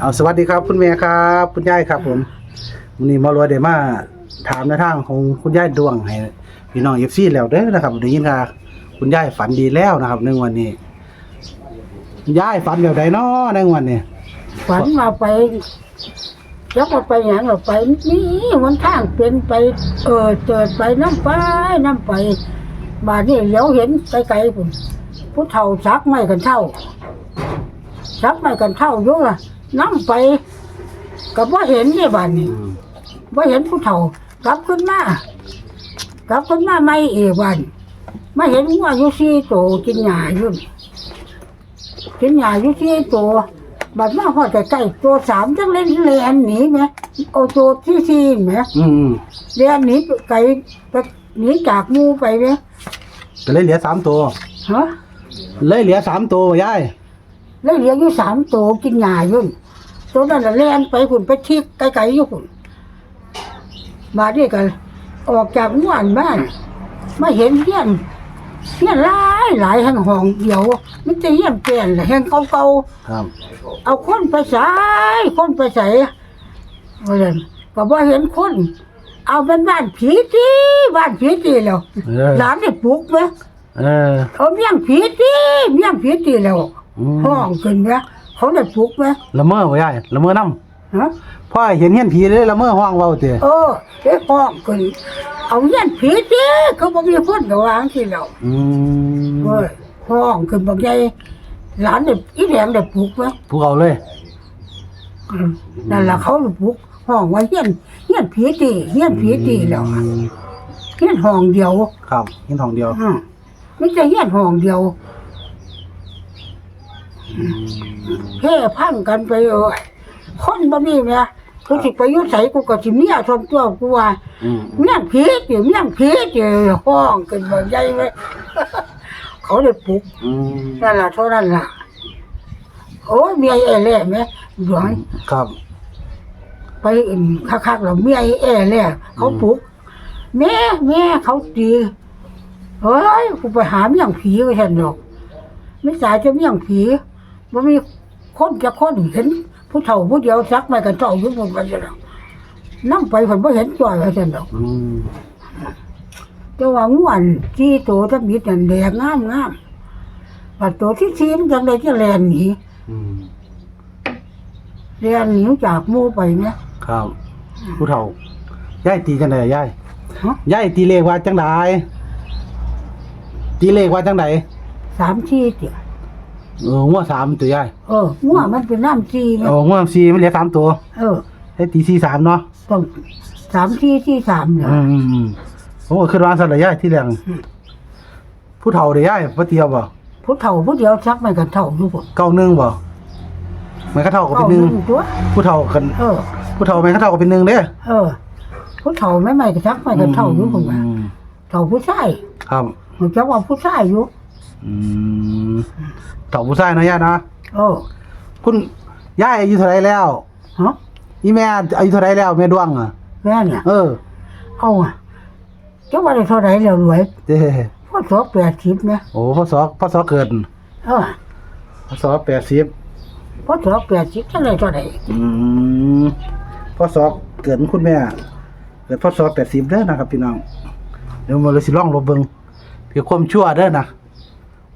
เอาสวัสดีครับ คุณแม่ครับ คุณยายครับ ผมวันนี้มารวยเดมาถามในทางของคุณยายดวงให้พี่น้องเอฟซีแล้วเด้อนะครับได้ยินค่ะคุณยายฝันดีแล้วนะครับในวันนี้คุณยายฝันแบบใดน้อในวันนี้ฝันมาไปแล้วก็ไปอย่างเราไปนี่มันทางเป็นไป เออเจิดไปน้ำไปน้ำไปบาดนี่เลี้ยวเห็นไกลๆผมผู้เฒ่าซักไม่กันเท่าซักไม่กันเท่าอยู่อะ น้ำไปกับว่าเห็นเนี่ยบาดนี้อืมว่าเห็นผู้เฒ่ากลับขึ้นมากลับขึ้นมาไม่เอกวันมาเห็นว่าอยู่สี่โตวกินหญ้าอยู่กินหญ้าอยู่สี่โตวบัดมาหอดใกล้ๆตัวสามจังเล่นเลียนหนีไหมเอาตัวที่สี่ไหมอืมอืมเลียนหนีไปไกลไปหนีจากหมูไปไหมก็เลยเหลือสามตัวฮะเลยเหลือสามตัวยาย แล้วเหลืออยู่สามตัวกินหญ้าอยู่ตัวนั้นน่ะเลียนไปคุณไปทิกไกลๆอยู่คุณมาด้วยกันออกจากหมู่บ้านบ้านมาเห็นเฮียนเฮียนหลายหลายแห่งห้องเดียวมันจะเฮียนเปลี่ยนแห่งเก่าครับๆเอาคนไปใส่คนไปใส่ว่าซั่นก็บ่เห็นคน เอาเป็นบ้านผีตีบ้านผีตีแล้วเออหลานได้ปลุกไหมเออเอาเมี่ยงผีตีเมี่ยงผีตีแล้วอืม ห้องขึ้นไหมเขาได้ปลุกไหมละเมอบ่ยายละเมอน้ฮะำพ่อเห็นเห็นผีเลยละเมอห้องเว้าเตะเออได้ห้องขึ้นเอาเมี่ยงผีตีเขาบ่มีคนก็วางที่แล้วอืมเฮ้ยห้องขึ้นบอกใหญ่หลานเนี่ยอีแดงได้ปลูกไหมภูเขาเลยอืมนั่นล่ะเขาได้ปลูกห้องไว้เฮียนเฮียนผีตีเฮียนผีตีแล้วอะเฮียนห้องเดียว ครับเห็นทองเดียวอืมไม่ใช่เฮียนห้องเดียว เพ่พังกันไปเอ้ยคนบ่มีแม่กูสิไปอยุ่ไสกูก็สิเมียทนตัวกูว่าอืมเมี่ยงผีตีเมี่ยงผีตีห้องขึ้นบอกใหญ่เลย เขาได้ปลูกอืมนั่นล่ะเท่านั้นล่ะโอ้ยเมียไอ้แหล่แม่หลวงครับ ไปอื่นคักๆแล้วเมียไอ้แอ่แหล่เขาปลุกแม่แม่เขาตีเฮ้ยกูไปหาเมี่ยงผีก็ฉันดอกไม่สายจะเมี่ยงผี มันมีคนจะคนเห็นผู้เฒ่าผู้เดียวซักไม่กันเจ้าอยู่บนบันไดแล้วนั่งไปผมไม่เห็นจ่อยว่าฉันดอกอืมแต่ว่าง่วนที่โตถ้ามีแต่แดงงามงามปัดโตที่ซีมันจังเลยจะแลนหนีอืมเรียนหนีจากหมู่ไปเนี่ยครับ ผู้เฒ่ายายตีจังไดยายฮะยายตีเลขว่าจังไดตีเลขว่าจังไดสามที่เดียว เอองัวสามตัวยายเออง่วมันเป็นน้ำซีเนี่ยโอ้งัวสี่มันเหลือสามตัวเออให้ตีสี่สามเนาะต้องสามที่ที่สามเนี่ยอืมอืมอืมผมก็ขึ้นวางสั่นเลยยายที่แรงผู้เฒ่าเด้ยายบ่เตียวบ่ผู้เฒ่าผู้เดียวชักไม่กันเท่าอยู่ผมเก้าหนึ่งบ่มันก็เท่ากับเป็นหนึ่งตัว ผู้เฒ่ากันเออ ผู้เฒ่ามันก็เท่ากับเป็นหนึ่งเด้เออ ผู้เฒ่าไม่ไม่กันชักไม่กันเท่าอยู่ผมว่าอืมเฒ่าผู้ชายครับผมจะว่าผู้ชายอยู่ อืมเฒ่าผู้ชายเนาะยายเนาะเออคุณยายอายุเท่าไหรแล้วฮะอีแม่อายุเท่าไหรแล้วแม่ดวงอะแม่เนี่ยเออเอาอะจะว่าได้เท่าไหร่แล้วรวยเด้พ่อสอบแปดสิบนะโอ้พ่อสอพ่อสอเกิดเออพ่อสอแปดสิบพ่อสอบแปดสิบจะได้เท่าไหร่อืมพ่อสอเกิดคุณแม่เกิดพ่อสอแปดสิบเด้อนะครับพี่น้องเดี๋ยวมาเลยสิลองลบเบิงเพื่อความชั่วเด้อนะ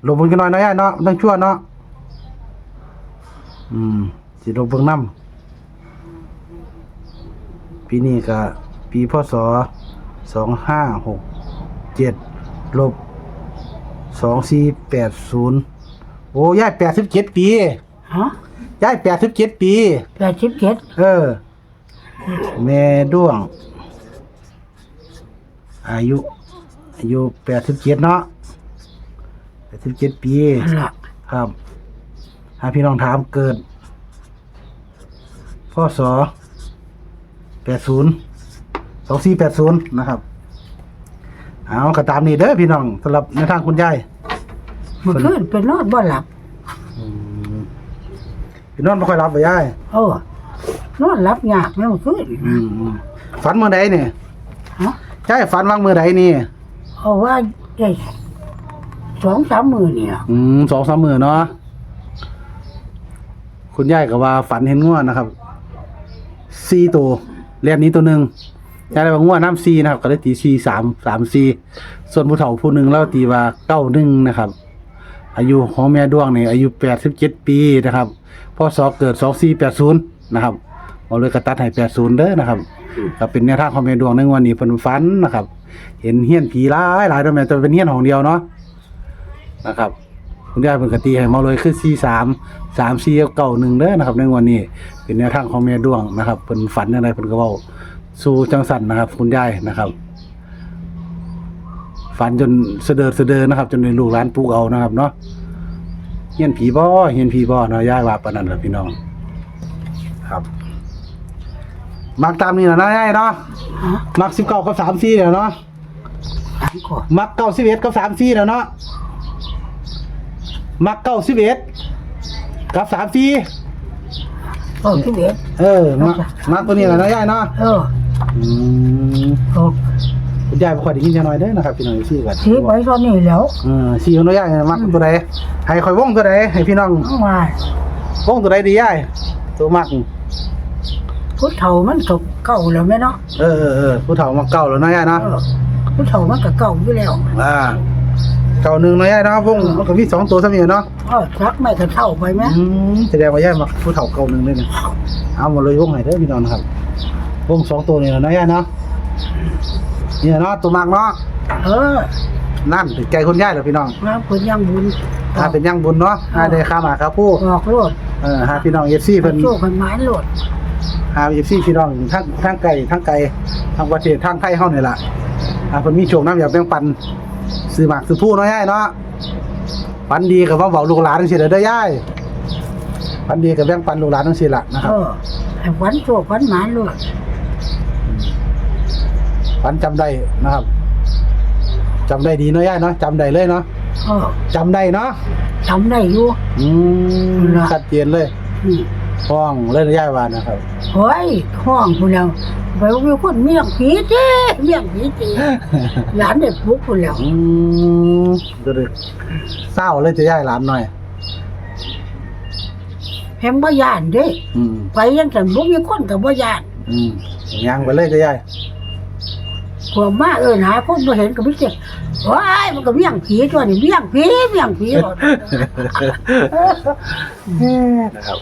ลบเบิงกันหน่อยเนาะยายเนาะมันต้องชั่วเนาะอืมสิลบเบิงน้ำปีนี้ก็ปีพศสองห้าหกเจ็ดลบสองสี่แปดศูนย์โอ้ยายแปดสิบเจ็ดปีฮะยายแปดสิบเจ็ดปี แปดสิบเจ็ดเออ แม่ด้วง อายุ อายุแปดสิบเจ็ดเนาะแปด สิบเจ็ดปี นั่นล่ะครับหาพี่น้องถามเกิดพ่อสอแปดศูนย์สองสี่แปดศูนย์นะครับ เอาก็ตามนี้เด้อพี่น้องสำหรับในทางคุณยายเมื่อคืนเป็นนอนบ่หลับ พี่น้องไม่ค่อยรับไปยายเออนอนหลับยากแม่เมื่อคืนอืมอืมฝันเมื่อใดเนี่ยฮะใช่ฝันวางเมื่อใดนี่ เอาว่าได้ สองสามมือนี่ล่ะอืมสองสามหมื่นเนาะคุณยายก็ว่าฝันเห็นง่วนะครับสี่ตัวเรียนนี้ตัวหนึ่งยายเลยว่าง่วน้ำซีนะครับ ก็เลยตีซีสามสามซีส่วนผู้เฒ่าผู้หนึ่งแล้วตีว่าเก้าหนึ่งนะครับ อายุของแม่ดวงนี่อายุแปดสิบเจ็ดปีนะครับพ่อสอเกิดสองสี่แปดศูนย์นะครับเอาเลยกระตัดให้แปดศูนย์เด้อนะครับก็เป็นแนวทางของแม่ดวงในวันนี้เพิ่นฝันนะครับ เห็นเฮี้ยนผีหลายหลายตัวแม่จะเป็นเฮี้ยนของเดียวเนาะ นะครับ คุณยายเพิ่นก็ตีให้มาเลยคือ43 34 91เด้อนะครับ ในวันนี้เป็นแนวทางของแม่ดวงนะครับเพิ่นฝันอะไรเพิ่นก็เว้าสู่จังสั่นนะครับ คุณยายนะครับ ฝันจนเสดอเสดอนะครับ จนในลูกหลานปลูกเอานะครับเนาะเฮียนผีบ่เฮียนผีบ่เนาะยายว่าปานนั้นล่ะพี่น้อง ครับ มักตามนี้ล่ะเนาะยายเนาะฮะมัก19กับ34แล้วเนาะหลังก่อนมักเก้าสิบเอ็ดกับสามสี่แล้วเนาะ มักเก้าสิบเอ็ดกับสามสี่เออที่เด็ดเออมักมักตัวนี้แหละเนาะยายเนาะเอออืมโอ้คุณยายบ่ค่อยได้ยินจังหน่อยเด้อนะครับพี่น้องซี่กันชี้ไว้ตอนนี้แล้วเออซี่ของเนาะยายมักตัวใดให้ข่อยวงตัวใดให้พี่น้องเอามาวงตัวใดดียายตัวมัก พุทธเฒ่ามันก็เก่าแล้วแม่เนาะเออเออเออผู้เฒ่ามักเก่าแล้วเนาะยายเอเนาะอพุทธเฒ่ามันก็เก่าอยู่แล้วอ่า เก่าหนึ่งเนาะยายเนาะวงมันก็มีสองตัวซะมีเนาะเออชักไม่ก็เท่าไปไหมอืมแสดงว่ายายมักผู้เฒ่าเก่าหนึ่งเลยนะเอาหมดเลยวงให้เด้อพี่น้องนะครับวงสองตัวนี่แหละเนาะยายเนาะเนี่ยเนาะตัวมากเนาะเออนั่นถึงใจคนยายเหรอพี่น้องน้ำคุณยังบุญถ้าเป็นยังบุญเนาะหาได้ข้ามาครับผู้ออกโลดเออหาพี่น้องเอฟซีเพิ่นโชคกันหมายโลดหาเอฟซีพี่น้องทั้งทั้งไกลทั้งไกลทั้งประเทศทั้งไทยเฮานี่ล่ะอ่าเพิ่นมีโชคน้ำอยากแบ่งปัน ซื้อหมากซื้อผู้เนาะยายเนาะปันดีกับว่าเว้าลูกหลานจังซี่เด้อเด้อยายปันดีกับแบ่งปันลูกหลานจังซี่ล่ะนะคเอรับอให้ฝันโชคฝันหมายโลดปันจำได้นะครับจำได้ดีเนาะยายเนาะจำได้เลยเนาะเออจำได้เนาะจำได้อยู่ อืมล่ะชัดเจนเลยอืม ห้องเล่นย่ายวานนะครับ เฮ้ยห้องคุณแล้ว ไปว่ามีคนเมียงผีเจ้เมียงผีเจ้หลานเด็กปลุกคุณแล้วอืมก็เลยเศร้าเลยจะย่ายหลานหน่อย แฮงบ่ย่านเด้อืมไปยังแต่บ่มีคนก็บ่ย่านอืมยังไปเลยจะย่ายพวกมาเอิ้นหาคนบ่เห็นก็มีแต่ว้ายมันก็เมียงผีตัวนี้เมียงผีเมียงผีหมด นะครับ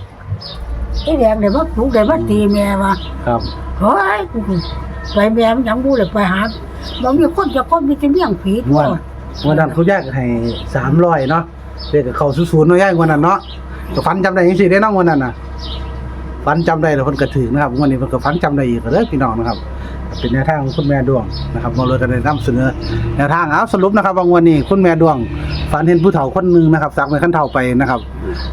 ไอ้แดงเดี๋ยวมาปลุกเดี๋ยวมาตีแม่ว่าครับเฮ้ยกูไปแม่มันยังบูเลยไปหาบางมีคนจะคนมีแต่เมี่ยงผีงวดงวดนั้นเขาแยกให้สามร้อยเนาะเรียกกับเขาศูนย์ๆเนาะย่ายงวดนั้นเนาะก็ฟันจำได้ยังสิได้เน้องงวดนั้นน่ะฟันจำได้แล้วคนกระถึงนะครับงวดนี้มันก็ฟันจำได้อีกก็เลยพี่น้องนะครับ เป็นแนวทางของคุณแม่ดวงนะครับมาเลยกันในนำเสนอแนวทางเอาสรุปนะครับ ว่างวันนี้คุณแม่ดวง ฝันเห็นผู้เฒ่าคนหนึ่งนะครับสักในขั้นเฒ่าไปนะครับ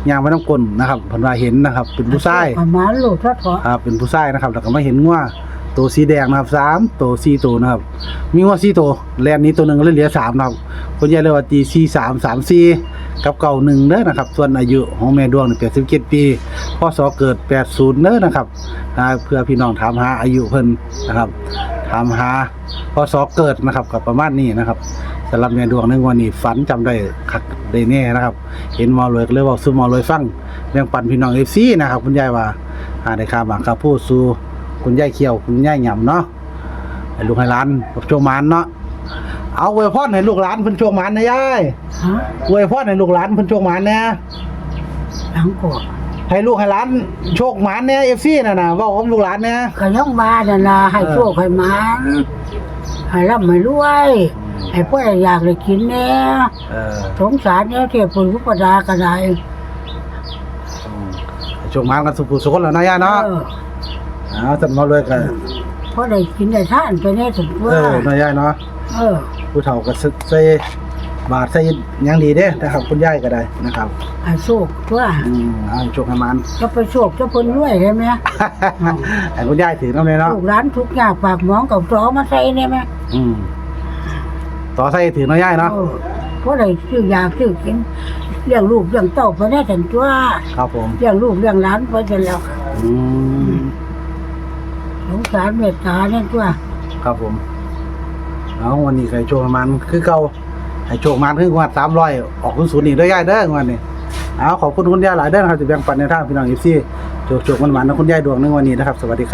ยางไม่ต้องกลนนะครับเพันว่าเห็นนะครับ เป็นผู้ชายประมาณโลดทอดทอครับเป็นผู้ชายนะครับแล้วก็มาเห็นงัวตัวสีแดงนะครับสามตัวสี่ตัวนะครับ มีงัวสี่ตัวแลนนี้ตัวหนึ่งเลยเหลือสามนะครับคนใหญ่เลยว่าตีสี่สามสามสี่กับเก่าหนึ่งเด้อนะครับ ส่วนอายุของแม่ดวงแปดสิบเจ็ดปีพ่อสอเกิดแปดศูนย์เด้อนะครับอ่าเพื่อพี่น้องถามหาอายุเพิ่นนะครับถามหาพอสอเกิดนะครับกับประมาณนี้นะครับ สำหรับแม่ดวงในวันนี้ฝันจำได้คักได้แน่นะครับ เห็นหมอรวยก็เลยบอกสู้หมอรวยฟังแบ่งปันพี่น้องเอฟซีนะครับคุณยายว่าอ่าได้ข่าวมาครับพูดสู่คุณยายเขียวคุณยายหย่ำเนาะให้ลูกให้หลานโชคหมานเนาะเอาอวยพรให้ลูกหลานเพิ่นโชคหมานนะยายฮะอวยพรให้ลูกหลานเพิ่นโชคหมานนะหลังก่อนให้ลูกให้หลานโชคหมานเนี่ยเอฟซีน่ะนะเว้ากับลูกหลานเนี่ยก็ยังมาน่ะนะให้โชคให้หมันให้ร่ำให้รวย ให้พ่อได้อยากได้กินแน่เออสงสารเนี่ยเทพปุรุปดาก็ได้ให้โชคหมานกันสุขสุขคนแล้วนะยายเนาะเออเอาสันมาเลยกันพ่อได้กินได้ทานไปแน่ถึงเอว่าอน้อยยายเนาะเออผู้เฒ่าก็ใส่บาทใส่หยังดีเด้นะครับคุณยายก็ได้นะครับให้โชคว่าอืมเอาให้โชคให้มัน จะไปโชคจะเพิ่นรวยได้ไหมให้คุณยายถือน้ำเลยเนาะลูกร้านทุกอย่างปากหมองกับจอมาใส่ได้ไหมอืม ต่อใส่ถือน้อยยายเนาะเออเพราะได้ซื้อยาซื้อกินเลี้ยงลูกเลี้ยงเต้าไปได้ถึงตัวครับผม เลี้ยงลูกเลี้ยงหลานไปจนแล้วอืม สงสารเมตตาเนี่ยตัวครับผม เอาวันนี้ใส่โชคให้มันคือเก่าให้โชคมันคืองวดสามร้อยออกคุณศูนย์นี่ด้วยยายเด้องวดนี้เอาขอบคุณคุณยายหลายเด้อนะครับที่แบ่งปันในทางพี่น้องเอฟซีโจกๆมันๆนะคุณยายดวงในวันนี้นะครับ สวัสดีครับ